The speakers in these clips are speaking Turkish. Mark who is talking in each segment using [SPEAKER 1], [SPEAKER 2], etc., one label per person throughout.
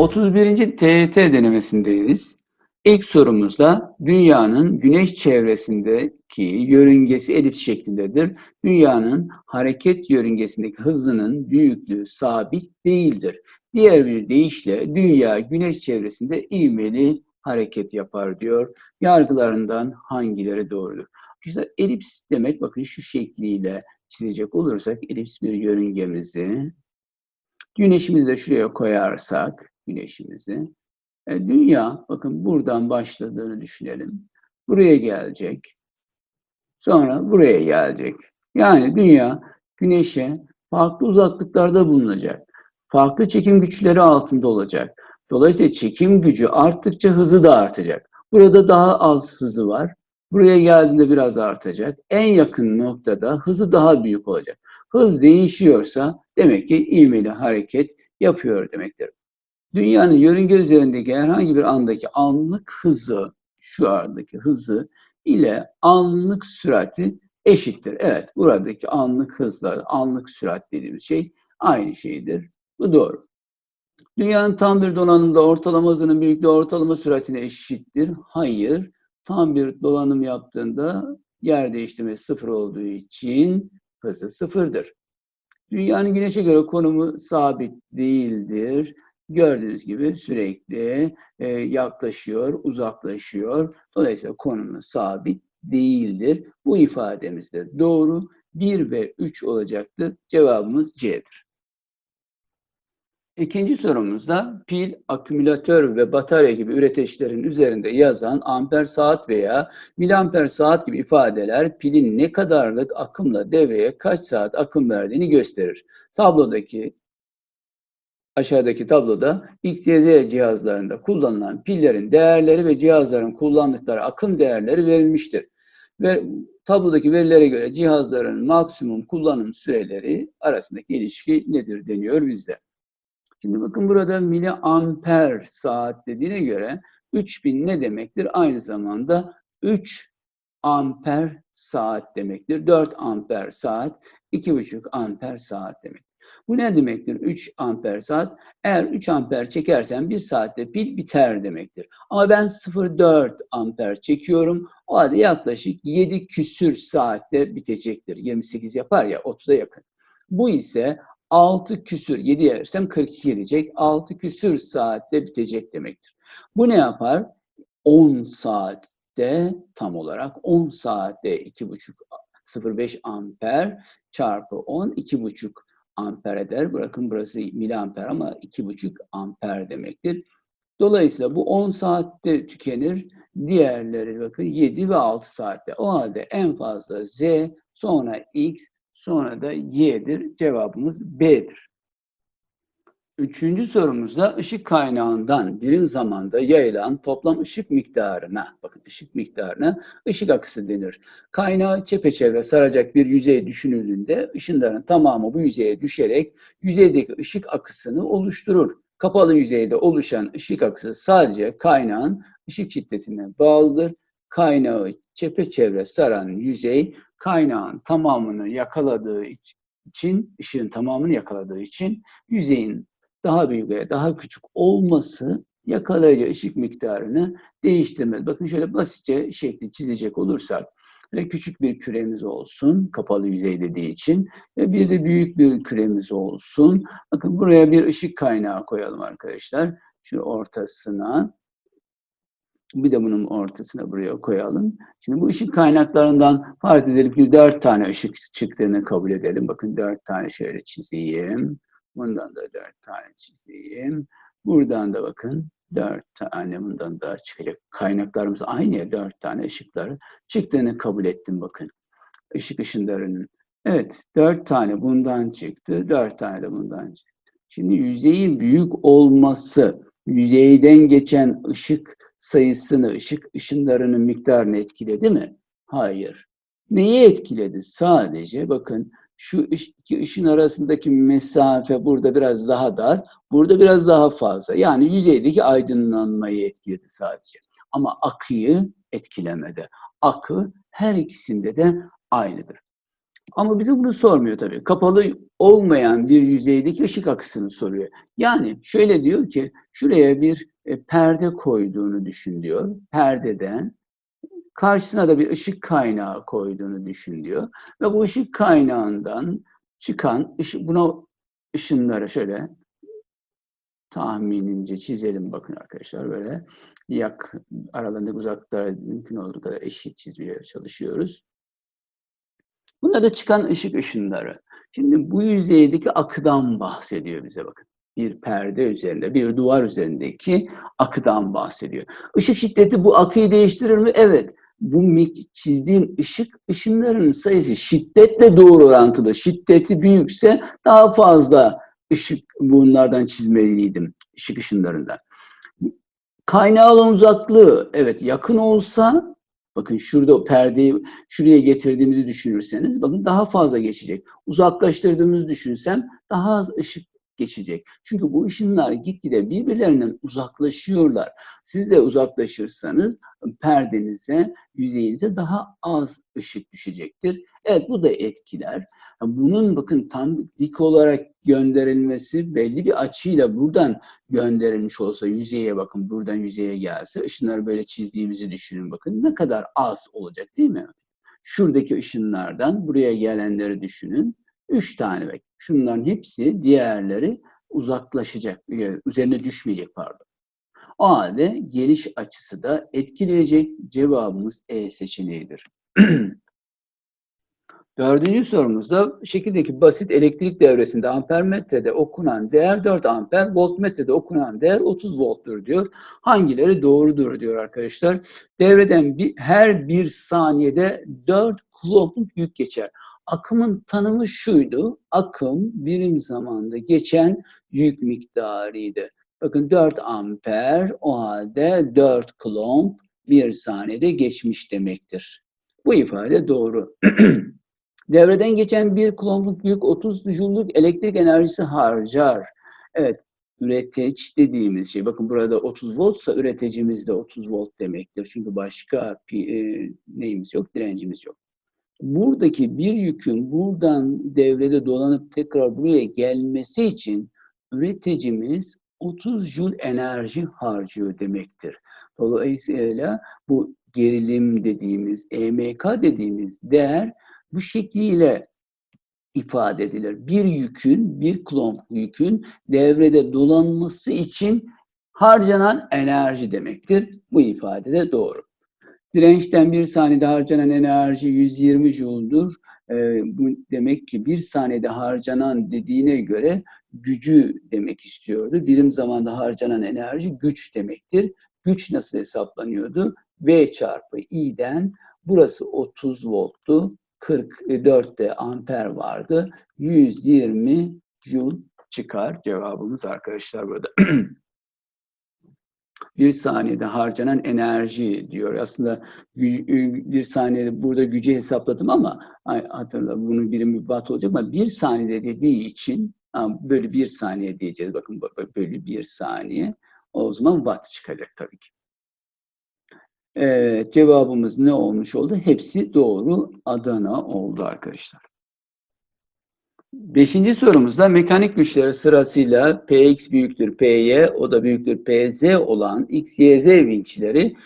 [SPEAKER 1] 31. TYT denemesindeyiz. İlk sorumuzda dünyanın güneş çevresindeki yörüngesi elips şeklindedir. Dünyanın hareket yörüngesindeki hızının büyüklüğü sabit değildir. Diğer bir deyişle dünya güneş çevresinde ivmeli hareket yapar diyor. Yargılarından hangileri doğrudur? İşte elips demek bakın şu şekliyle çizecek olursak elips bir yörüngemizi güneşimizi de şuraya koyarsak güneşimizi e, dünya bakın buradan başladığını düşünelim. Buraya gelecek. Sonra buraya gelecek. Yani dünya güneşe farklı uzaklıklarda bulunacak. Farklı çekim güçleri altında olacak. Dolayısıyla çekim gücü arttıkça hızı da artacak. Burada daha az hızı var. Buraya geldiğinde biraz artacak. En yakın noktada hızı daha büyük olacak. Hız değişiyorsa demek ki ivmeli hareket yapıyor demektir. Dünyanın yörünge üzerindeki herhangi bir andaki anlık hızı, şu andaki hızı ile anlık sürati eşittir. Evet, buradaki anlık hızla, anlık sürat dediğimiz şey aynı şeydir. Bu doğru. Dünyanın tam bir dolanımda ortalama hızının büyüklüğü ortalama süratine eşittir. Hayır. Tam bir dolanım yaptığında yer değiştirmesi sıfır olduğu için hızı sıfırdır. Dünyanın güneşe göre konumu sabit değildir. Gördüğünüz gibi sürekli e, yaklaşıyor, uzaklaşıyor. Dolayısıyla konumu sabit değildir. Bu ifademiz de doğru. 1 ve 3 olacaktır. Cevabımız C'dir. İkinci sorumuzda pil, akümülatör ve batarya gibi üreticilerin üzerinde yazan amper saat veya miliamper saat gibi ifadeler pilin ne kadarlık akımla devreye kaç saat akım verdiğini gösterir. Tablodaki aşağıdaki tabloda X, Y, Z cihazlarında kullanılan pillerin değerleri ve cihazların kullandıkları akım değerleri verilmiştir. Ve tablodaki verilere göre cihazların maksimum kullanım süreleri arasındaki ilişki nedir deniyor bizde. Şimdi bakın burada miliamper saat dediğine göre 3000 ne demektir? Aynı zamanda 3 amper saat demektir. 4 amper saat, 2,5 amper saat demek. Bu ne demektir? 3 amper saat. Eğer 3 amper çekersen 1 saatte pil biter demektir. Ama ben 0,4 amper çekiyorum. O halde yaklaşık 7 küsür saatte bitecektir. 28 yapar ya 30'a yakın. Bu ise 6 küsür 7 yersem 42 gelecek. 6 küsür saatte bitecek demektir. Bu ne yapar? 10 saatte tam olarak 10 saatte 2,5 0,5 amper çarpı 10 2,5 amper eder. Bırakın burası miliamper ama 2,5 amper demektir. Dolayısıyla bu 10 saatte tükenir. Diğerleri bakın 7 ve 6 saatte. O halde en fazla Z, sonra X, sonra da Y'dir. Cevabımız B'dir. Üçüncü sorumuzda ışık kaynağından birim zamanda yayılan toplam ışık miktarına, bakın ışık miktarına ışık akısı denir. Kaynağı çepeçevre saracak bir yüzey düşünüldüğünde ışınların tamamı bu yüzeye düşerek yüzeydeki ışık akısını oluşturur. Kapalı yüzeyde oluşan ışık akısı sadece kaynağın ışık şiddetine bağlıdır. Kaynağı çepeçevre saran yüzey kaynağın tamamını yakaladığı için, ışığın tamamını yakaladığı için yüzeyin daha büyük veya daha küçük olması yakalayacağı ışık miktarını değiştirmez. Bakın şöyle basitçe şekli çizecek olursak ve küçük bir küremiz olsun kapalı yüzey dediği için ve bir de büyük bir küremiz olsun. Bakın buraya bir ışık kaynağı koyalım arkadaşlar. Şu ortasına bir de bunun ortasına buraya koyalım. Şimdi bu ışık kaynaklarından farz edelim ki dört tane ışık çıktığını kabul edelim. Bakın dört tane şöyle çizeyim. Bundan da dört tane çizeyim. Buradan da bakın dört tane bundan daha çıkacak. Kaynaklarımız aynı ya dört tane ışıkları çıktığını kabul ettim bakın. Işık ışınlarının. Evet dört tane bundan çıktı. Dört tane de bundan çıktı. Şimdi yüzeyin büyük olması yüzeyden geçen ışık sayısını, ışık ışınlarının miktarını etkiledi mi? Hayır. Neyi etkiledi? Sadece bakın şu iki ışın arasındaki mesafe burada biraz daha dar, burada biraz daha fazla. Yani yüzeydeki aydınlanmayı etkiledi sadece. Ama akıyı etkilemedi. Akı her ikisinde de aynıdır. Ama bize bunu sormuyor tabii. Kapalı olmayan bir yüzeydeki ışık akısını soruyor. Yani şöyle diyor ki şuraya bir e, perde koyduğunu düşün diyor. Perdeden karşısına da bir ışık kaynağı koyduğunu düşün diyor. Ve bu ışık kaynağından çıkan buna ışınları şöyle tahminince çizelim bakın arkadaşlar böyle yak aralarındaki uzaklıklara mümkün olduğu kadar eşit çizmeye çalışıyoruz. Bunlar da çıkan ışık ışınları. Şimdi bu yüzeydeki akıdan bahsediyor bize bakın. Bir perde üzerinde, bir duvar üzerindeki akıdan bahsediyor. Işık şiddeti bu akıyı değiştirir mi? Evet. Bu çizdiğim ışık ışınlarının sayısı şiddetle doğru orantılı. Şiddeti büyükse daha fazla ışık bunlardan çizmeliydim. ışık ışınlarından. Kaynağı olan uzaklığı evet yakın olsa bakın şurada perdeyi şuraya getirdiğimizi düşünürseniz bakın daha fazla geçecek. Uzaklaştırdığımızı düşünsem daha az ışık geçecek. Çünkü bu ışınlar gitgide birbirlerinden uzaklaşıyorlar. Siz de uzaklaşırsanız perdenize, yüzeyinize daha az ışık düşecektir. Evet bu da etkiler. Bunun bakın tam dik olarak gönderilmesi belli bir açıyla buradan gönderilmiş olsa yüzeye bakın buradan yüzeye gelse ışınları böyle çizdiğimizi düşünün bakın ne kadar az olacak değil mi? Şuradaki ışınlardan buraya gelenleri düşünün. Üç tane bek. Şunların hepsi diğerleri uzaklaşacak, üzerine düşmeyecek pardon. O halde geliş açısı da etkileyecek cevabımız E seçeneğidir. Dördüncü sorumuzda şekildeki basit elektrik devresinde ampermetrede okunan değer 4 amper, voltmetrede okunan değer 30 volttur diyor. Hangileri doğrudur diyor arkadaşlar. Devreden bir, her bir saniyede 4 kulomluk yük geçer. Akımın tanımı şuydu. Akım birim zamanda geçen yük miktarıydı. Bakın 4 amper o halde 4 klomp bir saniyede geçmiş demektir. Bu ifade doğru. Devreden geçen bir klompluk yük 30 joul'luk elektrik enerjisi harcar. Evet, üreteç dediğimiz şey, bakın burada 30 voltsa üreticimiz de 30 volt demektir. Çünkü başka e, neyimiz yok, direncimiz yok. Buradaki bir yükün buradan devrede dolanıp tekrar buraya gelmesi için üreticimiz 30 joule enerji harcıyor demektir. Dolayısıyla bu gerilim dediğimiz, EMK dediğimiz değer bu şekliyle ifade edilir. Bir yükün, bir klomp yükün devrede dolanması için harcanan enerji demektir. Bu ifade de doğru. Dirençten bir saniyede harcanan enerji 120 joule'dur. Ee, bu demek ki bir saniyede harcanan dediğine göre gücü demek istiyordu. Birim zamanda harcanan enerji güç demektir. Güç nasıl hesaplanıyordu? V çarpı I'den burası 30 volttu. 44'te amper vardı. 120 joule çıkar cevabımız arkadaşlar burada. bir saniyede harcanan enerji diyor. Aslında bir saniyede burada gücü hesapladım ama hatırla bunun birimi watt olacak ama bir saniyede dediği için böyle bir saniye diyeceğiz. Bakın böyle bir saniye. O zaman watt çıkacak tabii ki. Evet, cevabımız ne olmuş oldu? Hepsi doğru. Adana oldu arkadaşlar. Beşinci sorumuzda mekanik güçleri sırasıyla Px büyüktür Py, o da büyüktür Pz olan X, Y, Z vinçleri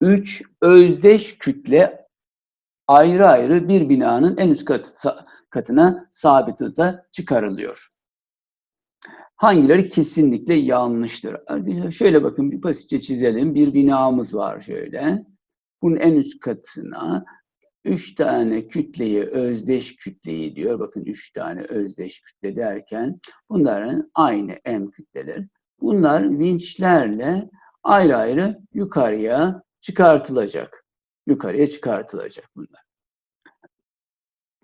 [SPEAKER 1] 3 özdeş kütle ayrı ayrı bir binanın en üst katı, katına sabit hızla çıkarılıyor. Hangileri kesinlikle yanlıştır? Şöyle bakın bir basitçe çizelim. Bir binamız var şöyle. Bunun en üst katına üç tane kütleyi özdeş kütleyi diyor. Bakın üç tane özdeş kütle derken bunların aynı M kütleler. Bunlar vinçlerle ayrı ayrı yukarıya çıkartılacak. Yukarıya çıkartılacak bunlar.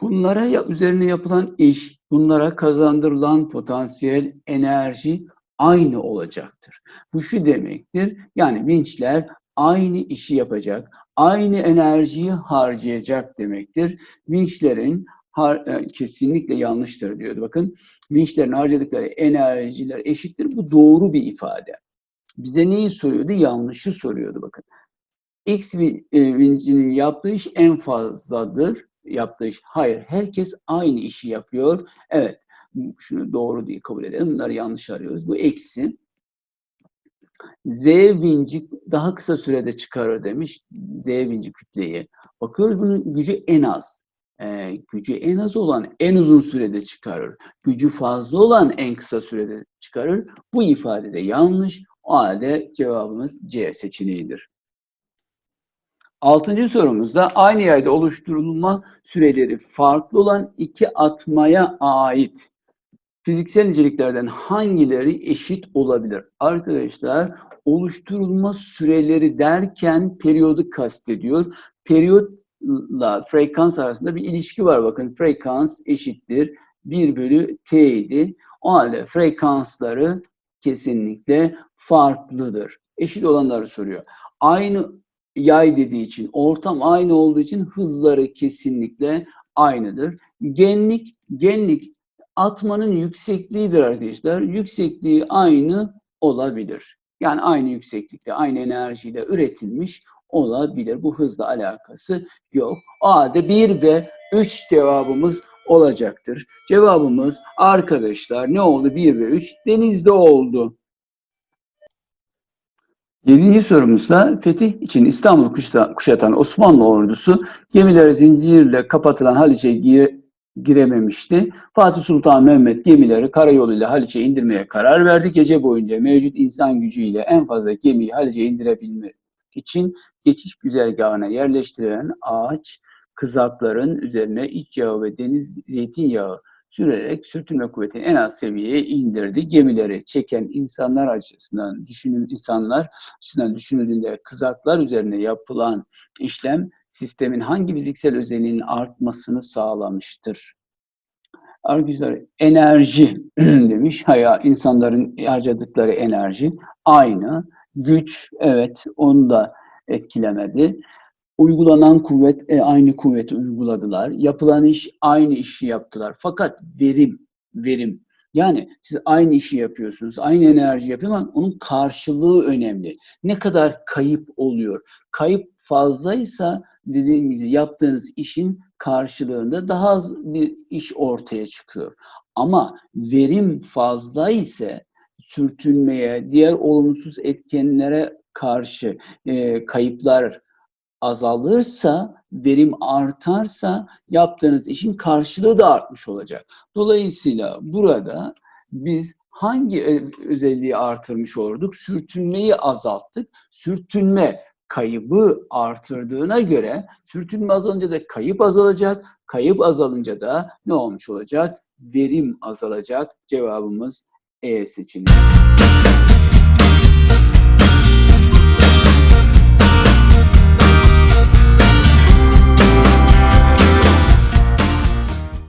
[SPEAKER 1] Bunlara üzerine yapılan iş, bunlara kazandırılan potansiyel enerji aynı olacaktır. Bu şu demektir, yani vinçler aynı işi yapacak, aynı enerjiyi harcayacak demektir. Vinçlerin har, e, kesinlikle yanlıştır diyordu. Bakın vinçlerin harcadıkları enerjiler eşittir. Bu doğru bir ifade. Bize neyi soruyordu? Yanlışı soruyordu bakın. X e, vincinin yaptığı iş en fazladır yaptığı iş. Hayır, herkes aynı işi yapıyor. Evet, şunu doğru diye kabul edelim. Bunları yanlış arıyoruz. Bu eksi. Z vinci daha kısa sürede çıkarır demiş. Z vinci kütleyi. Bakıyoruz bunun gücü en az. Ee, gücü en az olan en uzun sürede çıkarır. Gücü fazla olan en kısa sürede çıkarır. Bu ifade de yanlış. O halde cevabımız C seçeneğidir. Altıncı sorumuzda aynı yayda oluşturulma süreleri farklı olan iki atmaya ait fiziksel niceliklerden hangileri eşit olabilir? Arkadaşlar oluşturulma süreleri derken periyodu kastediyor. Periyotla frekans arasında bir ilişki var. Bakın frekans eşittir 1 bölü t idi. O halde frekansları kesinlikle farklıdır. Eşit olanları soruyor. Aynı yay dediği için, ortam aynı olduğu için hızları kesinlikle aynıdır. Genlik, genlik atmanın yüksekliğidir arkadaşlar. Yüksekliği aynı olabilir. Yani aynı yükseklikte, aynı enerjiyle üretilmiş olabilir. Bu hızla alakası yok. O halde 1 ve 3 cevabımız olacaktır. Cevabımız arkadaşlar ne oldu? 1 ve 3 denizde oldu. Yedinci sorumuzda fetih için İstanbul'u kuşatan Osmanlı ordusu gemileri zincirle kapatılan Haliç'e girememişti. Fatih Sultan Mehmet gemileri karayoluyla Haliç'e indirmeye karar verdi. Gece boyunca mevcut insan gücüyle en fazla gemiyi Haliç'e indirebilmek için geçiş güzergahına yerleştirilen ağaç kızakların üzerine iç yağı ve deniz zeytinyağı sürerek sürtünme kuvvetini en az seviyeye indirdi. Gemileri çeken insanlar açısından düşünün insanlar açısından düşünüldüğünde kızaklar üzerine yapılan işlem sistemin hangi fiziksel özelliğinin artmasını sağlamıştır? Arkadaşlar enerji demiş. Haya insanların harcadıkları enerji aynı. Güç evet onu da etkilemedi. Uygulanan kuvvet e, aynı kuvveti uyguladılar. Yapılan iş aynı işi yaptılar. Fakat verim, verim. Yani siz aynı işi yapıyorsunuz, aynı enerji yapıyorsunuz ama onun karşılığı önemli. Ne kadar kayıp oluyor? Kayıp fazlaysa dediğim gibi yaptığınız işin karşılığında daha az bir iş ortaya çıkıyor. Ama verim fazla ise sürtünmeye, diğer olumsuz etkenlere karşı e, kayıplar azalırsa, verim artarsa yaptığınız işin karşılığı da artmış olacak. Dolayısıyla burada biz hangi özelliği artırmış olduk? Sürtünmeyi azalttık. Sürtünme kaybı artırdığına göre sürtünme azalınca da kayıp azalacak. Kayıp azalınca da ne olmuş olacak? Verim azalacak. Cevabımız E seçeneği.